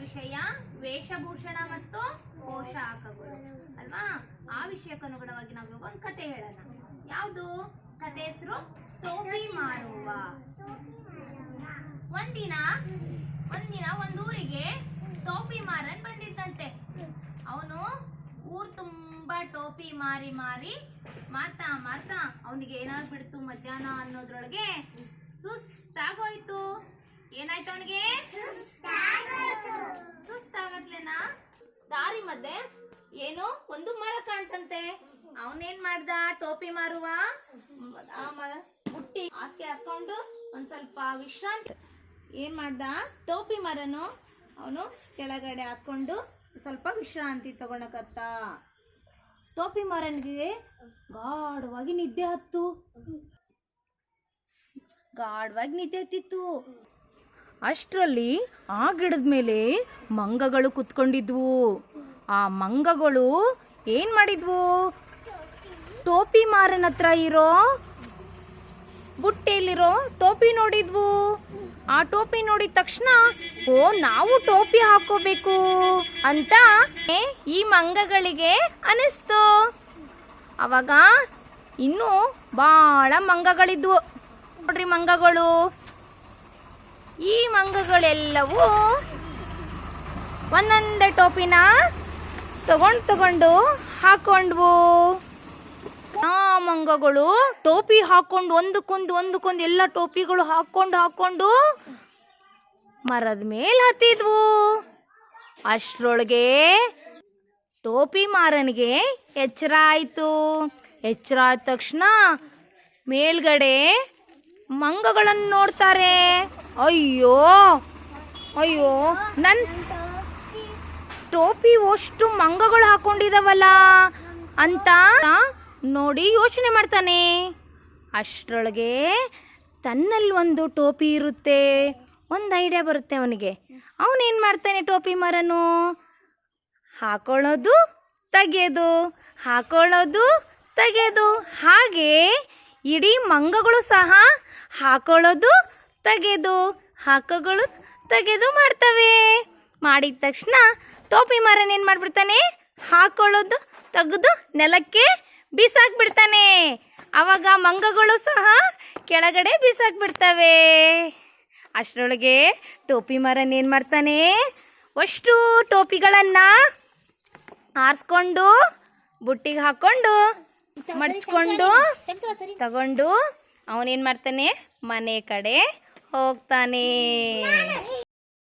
ವಿಷಯ ವೇಷಭೂಷಣ ಮತ್ತು ಪೋಷಾಕಗಳು. ಅಲ್ವಾ? ಆ ವಿಷಯಕ್ಕೆ ಅನುಗುಣವಾಗಿ ನಾವು ಇವಾಗ ಒಂದು ಕತೆ ಹೇಳೋಣ. ಯಾವುದು? ಕತೆ ಹೆಸರು ಟೋಪಿ ಮಾರುವ. ಒಂದಿನ ಒಂದಿನ ಒಂದೂರಿಗೆ ಟೋಪಿ ಮಾರನ್ ಬಂದಿದ್ದಂತೆ. ಅವನು ಊರ್ ತುಂಬಾ ಟೋಪಿ ಮಾರಿ ಮಾರಿ ಮಾತಾ ಮಾತಾ ಅವನಿಗೆ ಏನಾಗ್ಬಿಡ್ತು ಮಧ್ಯಾಹ್ನ ಅನ್ನೋದ್ರೊಳಗೆ ಸುಸ್ತಾಗೋಯ್ತು. ಏನಾಯ್ತು ಅವನಿಗೆ? ದಾರಿ ಮಧ್ಯೆ ಏನೋ ಒಂದು ಮರ ಕಾಣ್ತಂತೆ. ಅವನೇನ್ ಮಾಡ್ದ? ಟೋಪಿ ಮಾರುವ? ಮ್, ಆ ಮ- ಬುಟ್ಟಿ ಹಾಸಿಗೆ ಹಾಸ್ಕೊಂಡು ಒಂದ್ ಸ್ವಲ್ಪ ವಿಶ್ರಾಂತಿ ಏನ್ ಮಾಡ್ದ? ಟೋಪಿ ಮರನು ಅವನು ಕೆಳಗಡೆ ಹಾಕೊಂಡು ಸ್ವಲ್ಪ ವಿಶ್ರಾಂತಿ ತಗೊಳಕತ್ತ. ಟೋಪಿ ಮರನಿಗೆ ಗಾಢವಾಗಿ ನಿದ್ದೆ ಹತ್ತು. ಗಾಢವಾಗಿ ನಿದ್ದೆ ಹತ್ತಿತ್ತು. ಅಷ್ಟರಲ್ಲಿ ಆ ಗಿಡದ ಮೇಲೆ ಮಂಗಗಳು ಕುತ್ಕೊಂಡಿದ್ವು. ಆ ಮಂಗಗಳು ಏನು ಮಾಡಿದ್ವು? ಟೋಪಿ ಮಾರನ ಹತ್ರ ಇರೋ ಬುಟ್ಟೆಯಲ್ಲಿರೋ ಟೋಪಿ ನೋಡಿದ್ವು. ಆ ಟೋಪಿ ನೋಡಿದ ತಕ್ಷಣ, ಓ, ನಾವು ಟೋಪಿ ಹಾಕೋಬೇಕು ಅಂತ ಈ ಮಂಗಗಳಿಗೆ ಅನಿಸ್ತು. ಅವಾಗ ಇನ್ನೂ ಭಾಳ ಮಂಗಗಳಿದ್ವು. ನೋಡ್ರಿ ಮಂಗಗಳು. ಈ ಮಂಗಗಳೆಲ್ಲವೂ ಒಂದೊಂದೇ ಟೋಪಿನ ತಗೊಂಡು ತಗೊಂಡು ಹಾಕೊಂಡ್ವು. ಆ ಮಂಗಗಳು ಟೋಪಿ ಹಾಕೊಂಡು ಒಂದಕ್ಕೊಂದು ಒಂದಕ್ಕೊಂದು ಎಲ್ಲ ಟೋಪಿಗಳು ಹಾಕೊಂಡು ಹಾಕೊಂಡು ಮರದ ಮೇಲೆ ಹತ್ತಿದ್ವು. ಅಷ್ಟರೊಳಗೆ ಟೋಪಿ ಮಾರನಿಗೆ ಎಚ್ಚರ ಆಯಿತು. ಎಚ್ಚರ ಆದ ತಕ್ಷಣ ಮೇಲ್ಗಡೆ ಮಂಗಗಳನ್ನು ನೋಡ್ತಾರೆ. ಅಯ್ಯೋ ಅಯ್ಯೋ ನನ್ನ ಟೋಪಿ ಅಷ್ಟು ಮಂಗಗಳು ಹಾಕೊಂಡಿದಾವಲ್ಲ ಅಂತ ನೋಡಿ ಯೋಚನೆ ಮಾಡ್ತಾನೆ. ಅಷ್ಟರೊಳಗೆ ತನ್ನಲ್ಲಿ ಒಂದು ಟೋಪಿ ಇರುತ್ತೆ. ಒಂದು ಐಡಿಯಾ ಬರುತ್ತೆ ಅವನಿಗೆ. ಅವನೇನು ಮಾಡ್ತಾನೆ ಟೋಪಿ ಮರನು? ಹಾಕೊಳ್ಳೋದು ತೆಗೆಯೋದು ಹಾಕೊಳ್ಳೋದು ತೆಗೆಯೋದು ಹಾಗೆ ಇಡೀ ಮಂಗಗಳು ಸಹ ಹಾಕೊಳ್ಳೋದು ತೆಗೆದು ಹಾಕೋಗಳು ತೆಗೆದು ಮಾಡ್ತವೆ. ಮಾಡಿದ ತಕ್ಷಣ ಟೋಪಿ ಮಾರನ್ ಏನು ಮಾಡ್ಬಿಡ್ತಾನೆ? ಹಾಕೊಳ್ಳೋದು, ತೆಗೆದು ನೆಲಕ್ಕೆ ಬಿಸಾಕ್ಬಿಡ್ತಾನೆ. ಅವಾಗ ಮಂಗಗಳು ಸಹ ಕೆಳಗಡೆ ಬಿಸಾಕ್ಬಿಡ್ತವೆ. ಅಷ್ಟರೊಳಗೆ ಟೋಪಿ ಮರನ್ ಏನು ಮಾಡ್ತಾನೆ? ಅಷ್ಟು ಟೋಪಿಗಳನ್ನು ಆರಿಸ್ಕೊಂಡು, ಬುಟ್ಟಿಗೆ ಹಾಕೊಂಡು ಮಡಿಸ್ಕೊಂಡು ತಗೊಂಡು ಅವನೇನು ಮಾಡ್ತಾನೆ? ಮನೆ ಕಡೆ ಹೋಗ್ತಾನೆ